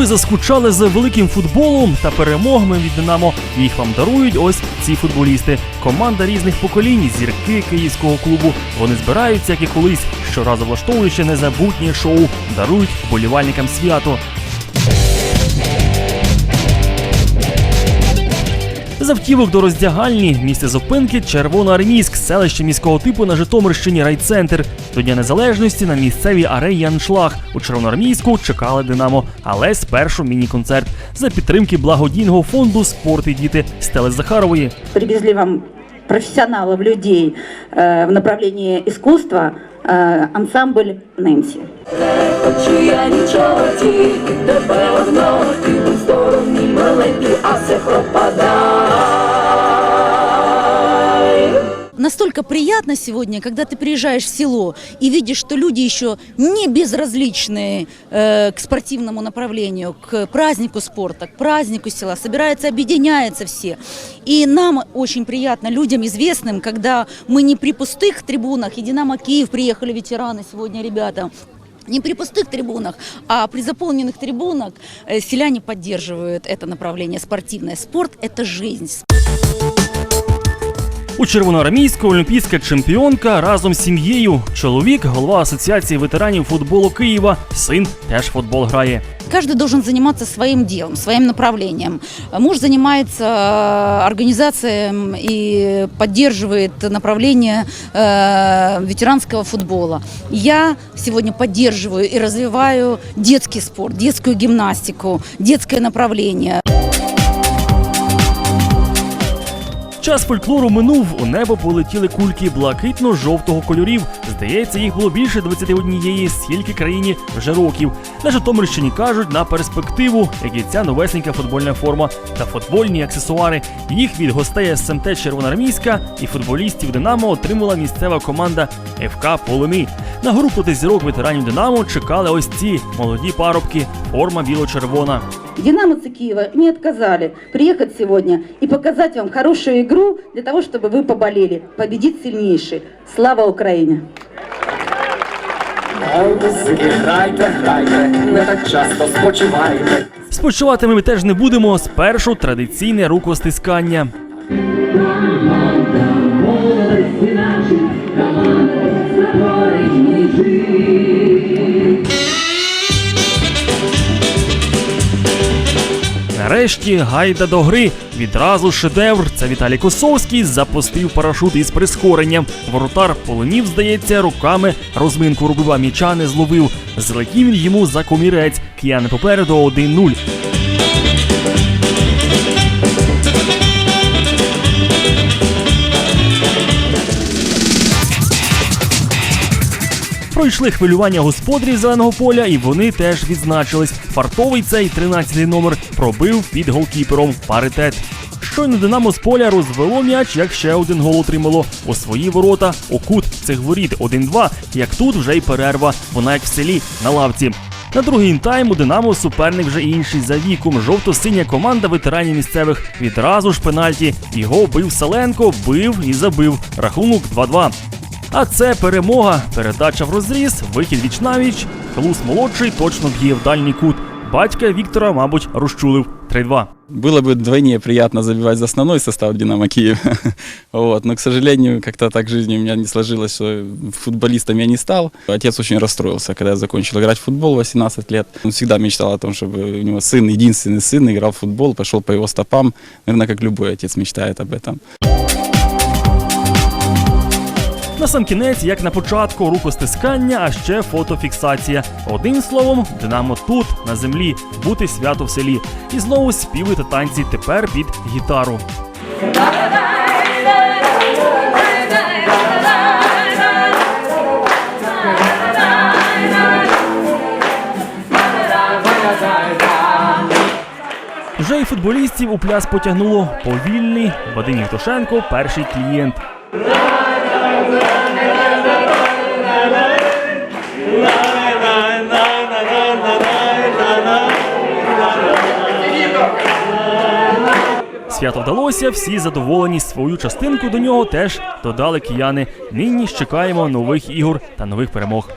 Ви заскучали за великим футболом та перемогами від Динамо. Їх вам дарують ось ці футболісти. Команда різних поколінь, зірки київського клубу. Вони збираються, як і колись, щоразу влаштовуючи незабутнє шоу, дарують вболівальникам свято. З автівок до роздягальні місце зупинки Червоноармійськ, селище міського типу на Житомирщині райцентр. До Дня Незалежності на місцевій арені Аншлаг. У Червоноармійську чекали Динамо, але спершу міні-концерт за підтримки благодійного фонду Спорт і діти Стели Захарової. привезли вам профессионалов, людей э, в направлении искусства, э, ансамбль Нэнси. Хочу я нічого, тільки тебе одного, ти у стороні маленький, а все пропадай. Приятно сегодня, когда ты приезжаешь в село и видишь, что люди еще не безразличные э, к спортивному направлению, к празднику спорта, к празднику села, собираются, объединяются все. И нам очень приятно, людям известным, когда мы не при пустых трибунах, и «Динамо Киев» приехали ветераны сегодня, ребята, не при пустых трибунах, а при заполненных трибунах э, селяне поддерживают это направление спортивное. Спорт – это жизнь. У Червоноармійську олімпійська чемпіонка разом з сім'єю. Чоловік, голова асоціації ветеранів футболу Києва. Син теж в футбол грає. Каждый должен заниматься своим делом, своим направлением. Муж занимается э, организацией и поддерживает направление э, ветеранского футбола. Я сегодня поддерживаю и развиваю детский спорт, детскую гимнастику, детское направление. Час фольклору минув, у небо полетіли кульки блакитно-жовтого кольорів. Здається, їх було більше 21, скільки країні вже років. На Житомирщині кажуть на перспективу, як і ця новесенька футбольна форма та футбольні аксесуари. Їх від гостей СМТ Червоноармійська і футболістів Динамо отримала місцева команда ФК Полини. На гру проти зірок ветеранів Динамо чекали ось ці молоді парубки, форма біло-червона. Динамовцы Киева не отказали приехать сегодня и показать вам хорошую игру для того, чтобы вы поболели. Победит сильнейший. Слава Украине! Музики, грайте, грайте, не так часто спочивайте. Спочивати ми теж не будемо. Спершу традиційне рукостискання. Нарешті гайда до гри. Відразу шедевр. Це Віталій Косовський запустив парашут із прискоренням. Воротар полонів, здається, руками розминку рубива м'яча не зловив. Злетів йому за комірець. К'яни попереду 1-0. Пройшли хвилювання господарів зеленого поля, і вони теж відзначились. Фартовий цей 13-й номер пробив під голкіпером паритет. Щойно Динамо з поля розвело м'яч, як ще один гол отримало у свої ворота. У кут цих воріт 1-2, як тут вже й перерва. Вона як в селі на лавці. На другий тайм у Динамо суперник вже інший за віком. Жовто-синя команда ветеранів місцевих відразу ж пенальті. Його бив Саленко, бив і забив. Рахунок 2-2. А це перемога. Передача в розріз, вихід віч навіч. Хлус молодший точно б'є в дальній кут. Батька Віктора, мабуть, розчулив 3-2. Было бы вдвойне приятно забивать за основной состав «Динамо Киев». вот. Но, к сожалению, как-то так в жизни у меня не сложилось, что футболистом я не стал. Отец очень расстроился, когда я закончил играть в футбол в 18 лет. Он всегда мечтал о том, чтобы у него сын, единственный сын, играл в футбол, пошел по его стопам. Наверное, как любой отец мечтает об этом. На сам кінець, як на початку, рукостискання, а ще фотофіксація. Одним словом, Динамо тут, на землі, бути свято в селі. І знову співи та танці тепер під гітару. Вже й футболістів у пляс потягнуло повільний Вадим Євтушенко, перший клієнт. Свято вдалося, всі задоволені свою частинку до нього теж додали кияни. Нині чекаємо нових ігор та нових перемог.